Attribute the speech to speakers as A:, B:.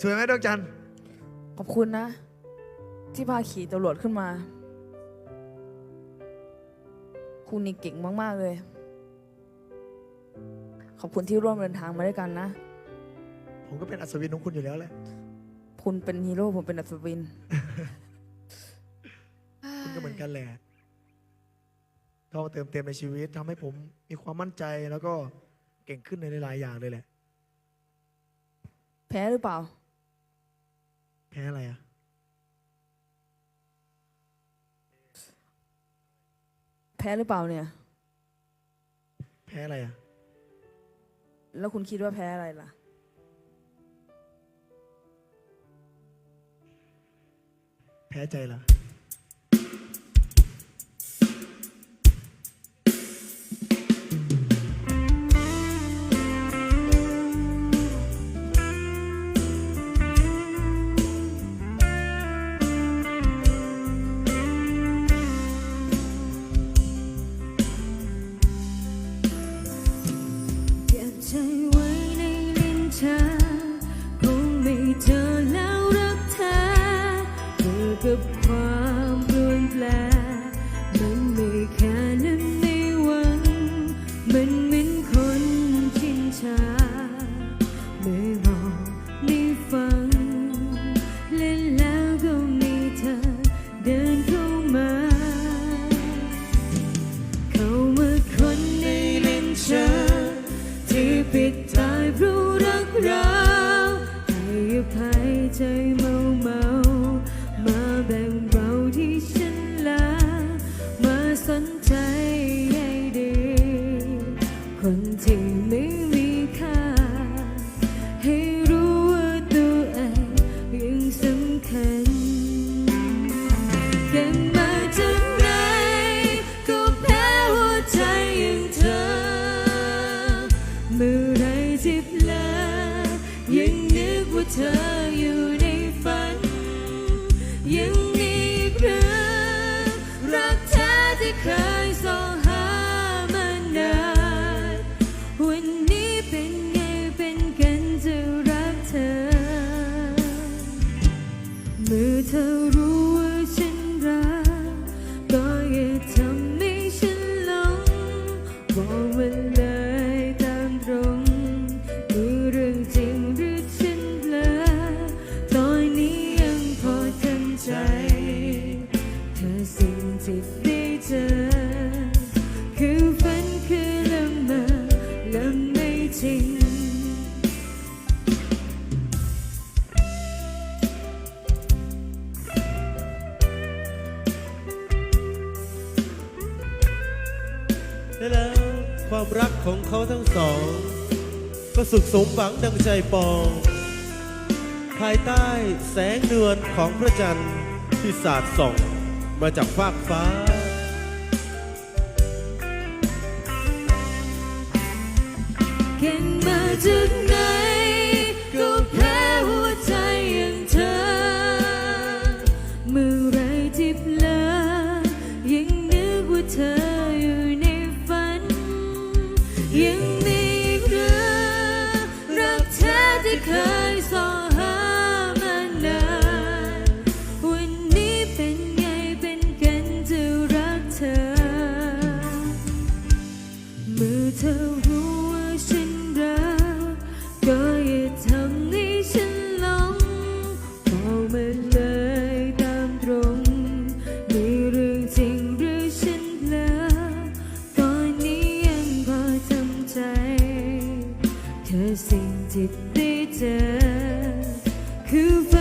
A: สวยไหมดวงจันทร์
B: ขอบคุณนะ ที่พาขี่ตำรวจขึ้นมา คุณนี่เก่งมาก ๆ เลย ขอบคุณที่ร่วมเดินทางมาด้วยกันนะ
A: ผมก็เป็นอัศวินของคุณอยู่แล้วแหละ
B: คุณเป็นฮีโร่ผมเป็นอัศวิน
A: คุณก็เหมือนกันแหละต้องเติมเต็มในชีวิตทำให้ผมมีความมั่นใจแล้วก็เก่งขึ้นในหลายๆอย่างเลยแหละ
B: แพ้หรือเปล่า
A: แพ้อะไรอะ
B: แพ้หรือเปล่าเนี่ย
A: แพ้อะไรอะ
B: แล้วคุณคิดว่าแพ้อะไรล่ะ
A: แพ้ใจเหรอ
C: มันเหมือนคนชินชาเม่มองไม่ฟังและแล้วก็มีเธอเดินเข้ามา เข้ามาคนในลิ้นชักที่ปิดตายรู้รักเรา ไรที่เพลอยังนึกว่าเธออยู่ในฝัน ยังมีเรื่องรักแท้ที่เคยส่อหามานานวันนี้เป็นไงเป็นกันจะรักเธอ เมื่อเธอรู้ สิ่งที่ได้เจอ คือฝันคือละเมอและไม่จริง
D: และแล้วความรักของเขาทั้งสอง ก็สุขสมหวังดังใจปอง ภายใต้แสงเดือนของพระจันทร์ที่สาดส่อง มาจากฟากฟ้า
C: เก่งมาจากไหน คื